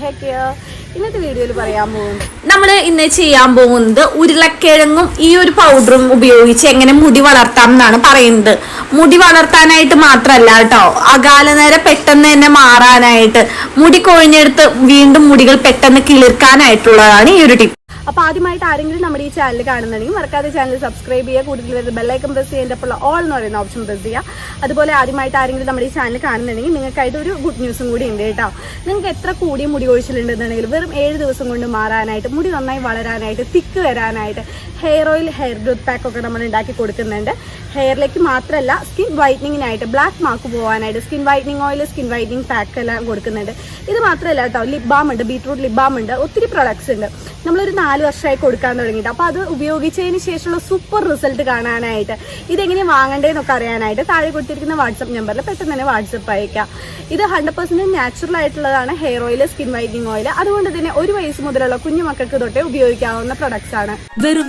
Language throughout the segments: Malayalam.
ഹെയർ ഇന്നത്തെ വീഡിയോയിൽ പറയാൻ നമ്മൾ ഇന്ന് ചെയ്യാൻ പോകുന്നത് ഉരുളക്കിഴങ്ങും ഈ ഒരു പൗഡറും ഉപയോഗിച്ച് എങ്ങനെ മുടി വളർത്താം എന്നാണ് പറയുന്നത്. മുടി വളർത്താനായിട്ട് മാത്രമല്ല കേട്ടോ. അകാലനേര പെട്ടെന്ന് തന്നെ മാറാനായിട്ട് മുടി കൊഴിഞ്ഞെടുത്ത് വീണ്ടും മുടികൾ പെട്ടെന്ന് കിളിർക്കാനായിട്ടുള്ളതാണ് ഈ ഒരു ടിപ്പ് അപ്പോൾ ആദ്യമായിട്ട് ആരെങ്കിലും നമ്മുടെ ഈ ചാനൽ കാണുന്നുണ്ടെങ്കിൽ മറക്കാതെ ചാനൽ സബ്സ്ക്രൈബ് ചെയ്യുക കൂടുതൽ വരുന്ന ബെല്ലൈക്കൻ പ്രസ് ചെയ്യേണ്ടപ്പോൾ ഓൾ എന്ന് പറയുന്ന ഓപ്ഷൻ പ്രസ് ചെയ്യുക. അതുപോലെ ആദ്യമായിട്ട് ആരെങ്കിലും നമ്മുടെ ഈ ചാനൽ കാണുന്നുണ്ടെങ്കിൽ നിങ്ങൾക്കായിട്ട് ഒരു ഗുഡ് ന്യൂസും കൂടി ഉണ്ട് കേട്ടോ. നിങ്ങൾക്ക് എത്ര കൂടിയ മുടി കൊഴിച്ചിലുണ്ടെന്നുണ്ടെങ്കിൽ വെറും ഏഴ് ദിവസം കൊണ്ട് മാറാനായിട്ട് മുടി നന്നായി വളരാനായിട്ട് തിക്ക് വരാനായിട്ട് hair oil hair growth pack ഒക്കെ നമ്മൾ ഉണ്ടാക്കി കൊടുക്കുന്നുണ്ട്. ഹെയറിലേക്ക് മാത്രമല്ല സ്കിൻ വൈറ്റനിങ്ങിനായിട്ട് ബ്ലാക്ക് മാർക്ക് പോകാനായിട്ട് skin whitening oil skin whitening pack എല്ലാം കൊടുക്കുന്നുണ്ട്. ഇത് മാത്രമല്ല കേട്ടോ ലിപ് ബാം ഉണ്ട് ബീട്രൂട്ട് ലിപ് ബാം ഉണ്ട് ഒത്തിരി പ്രൊഡക്ട്സ് ഉണ്ട്. നമ്മളൊരു നാല് വർഷമായി കൊടുക്കാൻ തുടങ്ങിയിട്ട്. അപ്പോൾ അത് ഉപയോഗിച്ചതിന് ശേഷമുള്ള സൂപ്പർ റിസൾട്ട് കാണാനായിട്ട് ഇതെങ്ങനെ വാങ്ങേണ്ടതെന്നൊക്കെ അറിയാനായിട്ട് താഴെ കൊടുത്തിരിക്കുന്ന വാട്സപ്പ് നമ്പറിൽ പെട്ടെന്ന് തന്നെ വാട്സപ്പ് അയക്കാം ഇത് ഹൺഡ്രഡ് പെർസെന്റ് നാച്ചുറൽ ആയിട്ടുള്ളതാണ് hair oil skin whitening oil അതുകൊണ്ട് തന്നെ ഒരു വയസ്സ് മുതലുള്ള കുഞ്ഞു മക്കൾക്ക് തൊട്ടേ ഉപയോഗിക്കാവുന്ന പ്രൊഡക്ട്സ് ആണ്. വെറും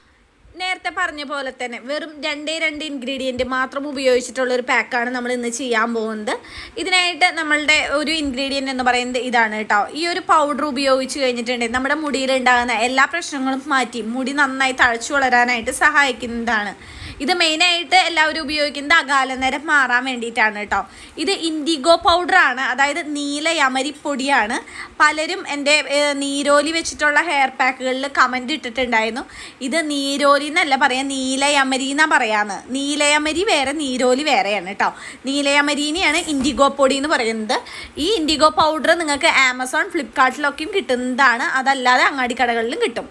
നേരത്തെ പറഞ്ഞ പോലെ തന്നെ വെറും രണ്ടേ രണ്ട് ഇൻഗ്രീഡിയന്റ് മാത്രം ഉപയോഗിച്ചിട്ടുള്ള ഒരു പാക്കാണ് നമ്മൾ ഇന്ന് ചെയ്യാൻ പോകുന്നത്. ഇതിനായിട്ട് നമ്മളുടെ ഒരു ഇൻഗ്രീഡിയന്റ് എന്ന് പറയുന്നത് ഇതാണ് കേട്ടോ. ഈ ഒരു പൗഡർ ഉപയോഗിച്ച് കഴിഞ്ഞിട്ടുണ്ടെങ്കിൽ നമ്മുടെ മുടിയിൽ ഉണ്ടാകുന്ന എല്ലാ പ്രശ്നങ്ങളും മാറ്റി മുടി നന്നായി തഴച്ചു വളരാനായിട്ട് സഹായിക്കുന്നതാണ്. ഇത് മെയിനായിട്ട് എല്ലാവരും ഉപയോഗിക്കുന്നത് അകാലനേരം മാറാൻ വേണ്ടിയിട്ടാണ് കേട്ടോ. ഇത് ഇൻഡിഗോ പൗഡറാണ് അതായത് നീല യമരിപ്പൊടിയാണ് പലരും എന്റെ നീരോലി വെച്ചിട്ടുള്ള ഹെയർ പാക്കുകളിൽ കമന്റ് ഇട്ടിട്ടുണ്ടായിരുന്നു. ഇത് നീരോലി എന്നല്ല പറയാം നീലയമരി എന്നാ പറയാന്ന്. നീലയമരി വേറെ നീരോലി വേറെയാണ് കേട്ടോ. നീലയമരീനെയാണ് ഇൻഡിഗോ പൊടി എന്ന് പറയുന്നത്. ഈ ഇൻഡിഗോ പൗഡർ നിങ്ങൾക്ക് ആമസോൺ ഫ്ലിപ്കാർട്ടിലൊക്കെയും കിട്ടുന്നതാണ്. അതല്ലാതെ അങ്ങാടി കടകളിലും കിട്ടും.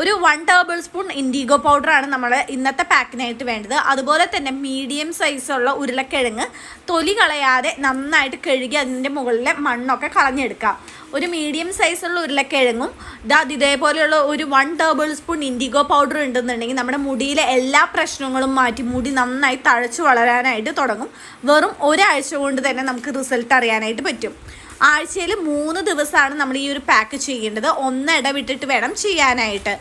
ഒരു വൺ ടേബിൾ സ്പൂൺ ഇൻഡിഗോ പൗഡറാണ് നമ്മൾ ഇന്നത്തെ പാക്കിനായിട്ട് വേണ്ടത്. അതുപോലെ തന്നെ മീഡിയം സൈസുള്ള ഉരുളക്കിഴങ്ങ് തൊലി കളയാതെ നന്നായിട്ട് കഴുകി അതിന്റെ മുകളിലെ മണ്ണൊക്കെ കളഞ്ഞെടുക്കാം. ഒരു മീഡിയം സൈസുള്ള ഉരുളക്കിഴങ്ങും. ദാ ഇതേപോലെയുള്ള ഒരു one tablespoon indigo powder ഉണ്ടെന്നുണ്ടെങ്കിൽ നമ്മുടെ മുടിയിലെ എല്ലാ പ്രശ്നങ്ങളും മാറ്റി മുടി നന്നായി തഴച്ചു വളരാനായിട്ട് തുടങ്ങും. വെറും ഒരാഴ്ച കൊണ്ട് തന്നെ നമുക്ക് റിസൾട്ട് അറിയാനായിട്ട് പറ്റും. ആഴ്ചയിൽ മൂന്ന് ദിവസമാണ് നമ്മൾ ഈ ഒരു പാക്ക് ചെയ്യേണ്ടത്. ഒന്ന് ഇടവിട്ടിട്ട് വേണം ചെയ്യാനായിട്ട്.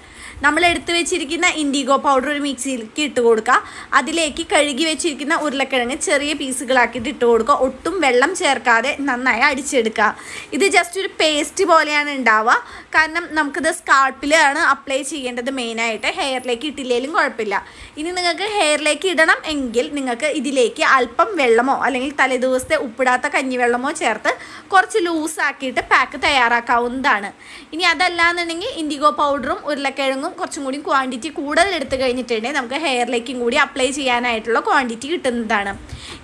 നമ്മൾ എടുത്തു വെച്ചിരിക്കുന്ന ഇൻഡിഗോ പൗഡർ ഒരു മിക്സിയിലേക്ക് ഇട്ട് കൊടുക്കുക. അതിലേക്ക് കഴുകി വെച്ചിരിക്കുന്ന ഉരുളക്കിഴങ്ങ് ചെറിയ പീസുകളാക്കിയിട്ട് ഇട്ട് കൊടുക്കുക. ഒട്ടും വെള്ളം ചേർക്കാതെ നന്നായി അടിച്ചെടുക്കുക. ഇത് ജസ്റ്റ് ഒരു പേസ്റ്റ് പോലെയാണ് ഉണ്ടാവുക. കാരണം നമുക്കിത് സ്കാൾപ്പിലാണ് അപ്ലൈ ചെയ്യേണ്ടത് മെയിനായിട്ട് ഹെയറിലേക്ക് ഇട്ടില്ലെങ്കിലും കുഴപ്പമില്ല. ഇനി നിങ്ങൾക്ക് ഹെയറിലേക്ക് ഇടണം എങ്കിൽ നിങ്ങൾക്ക് ഇതിലേക്ക് അല്പം വെള്ളമോ അല്ലെങ്കിൽ തലേദിവസത്തെ ഉപ്പിടാത്ത കഞ്ഞിവെള്ളമോ ചേർത്ത് കുറച്ച് ലൂസാക്കിയിട്ട് പാക്ക് തയ്യാറാക്കാവുന്നതാണ്. ഇനി അതല്ലാന്നുണ്ടെങ്കിൽ ഇൻഡിഗോ പൗഡറും ഉരുളക്കിഴങ്ങും കുറച്ചും കൂടി ക്വാണ്ടിറ്റി കൂടുതൽ എടുത്തു കഴിഞ്ഞിട്ടുണ്ടെങ്കിൽ നമുക്ക് ഹെയറിലേക്കും കൂടി അപ്ലൈ ചെയ്യാനായിട്ടുള്ള ക്വാണ്ടിറ്റി കിട്ടുന്നതാണ്.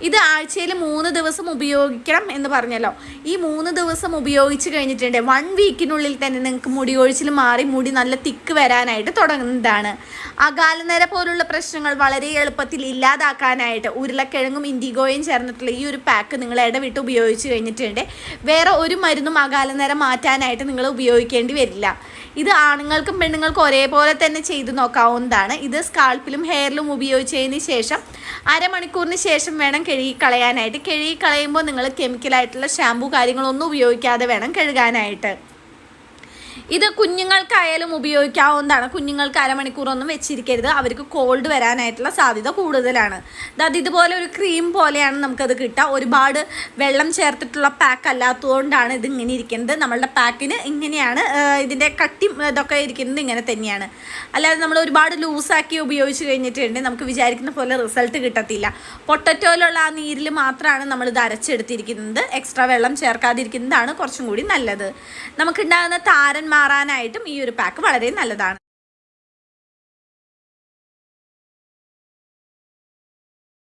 ഇത് ആഴ്ചയിൽ മൂന്ന് ദിവസം ഉപയോഗിക്കണം എന്ന് പറഞ്ഞല്ലോ. ഈ മൂന്ന് ദിവസം ഉപയോഗിച്ച് കഴിഞ്ഞിട്ടുണ്ട്. വൺ വീക്കിനുള്ളിൽ തന്നെ നിങ്ങൾക്ക് മുടി ഒഴിച്ചിൽ മാറി മുടി നല്ല തിക്ക് വരാനായിട്ട് തുടങ്ങുന്നതാണ്. അകാലനര പോലുള്ള പ്രശ്നങ്ങൾ വളരെ എളുപ്പത്തിൽ ഇല്ലാതാക്കാനായിട്ട് ഉരുളക്കിഴങ്ങും ഇൻഡിഗോയും ചേർന്നിട്ടുള്ള ഈ ഒരു പാക്ക് നിങ്ങൾ ഇടവിട്ട് ഉപയോഗിച്ച് കഴിഞ്ഞിട്ടുണ്ട്. വേറെ ഒരു മരുന്നും അകാലനര മാറ്റാനായിട്ട് നിങ്ങൾ ഉപയോഗിക്കേണ്ടി വരില്ല. ഇത് ആണുങ്ങൾക്കും പെണ്ണുങ്ങൾക്കും ഒരേപോലെ തന്നെ ചെയ്തു നോക്കാവുന്നതാണ്. ഇത് സ്കാൾപ്പിലും ഹെയറിലും ഉപയോഗിച്ചതിന് ശേഷം അരമണിക്കൂറിന് ശേഷം വേണം കഴുകി കളയാനായിട്ട്. കഴുകി കളയുമ്പോൾ നിങ്ങൾ കെമിക്കലായിട്ടുള്ള ഷാമ്പു കാര്യങ്ങളൊന്നും ഉപയോഗിക്കാതെ വേണം കഴുകാനായിട്ട്. ഇത് കുഞ്ഞുങ്ങൾക്കായാലും ഉപയോഗിക്കാവുന്നതാണ്. കുഞ്ഞുങ്ങൾക്ക് അരമണിക്കൂറൊന്നും വെച്ചിരിക്കരുത്. അവർക്ക് കോൾഡ് വരാനായിട്ടുള്ള സാധ്യത കൂടുതലാണ്. അതായത് ഇതുപോലെ ഒരു ക്രീം പോലെയാണ് നമുക്കത് കിട്ടുക. ഒരുപാട് വെള്ളം ചേർത്തിട്ടുള്ള പാക്ക് അല്ലാത്തതുകൊണ്ടാണ് ഇത് ഇങ്ങനെ ഇരിക്കുന്നത്. നമ്മളുടെ പാക്കിന് ഇങ്ങനെയാണ് ഇതിന്റെ കട്ടി ഇതൊക്കെ ഇരിക്കുന്നത് ഇങ്ങനെ തന്നെയാണ്. അല്ലാതെ നമ്മൾ ഒരുപാട് ലൂസാക്കി ഉപയോഗിച്ച് കഴിഞ്ഞിട്ടുണ്ടെങ്കിൽ നമുക്ക് വിചാരിക്കുന്ന പോലെ റിസൾട്ട് കിട്ടത്തില്ല. പൊട്ടറ്റോയിലുള്ള ആ നീരിൽ മാത്രമാണ് നമ്മൾ ഇത് അരച്ചെടുത്തിരിക്കുന്നത്. എക്സ്ട്രാ വെള്ളം ചേർക്കാതിരിക്കുന്നതാണ് കുറച്ചും കൂടി നല്ലത്. നമുക്കുണ്ടാകുന്ന താരൻ മാറാനായിട്ടും ഈ ഒരു പാക്ക് വളരെ നല്ലതാണ്.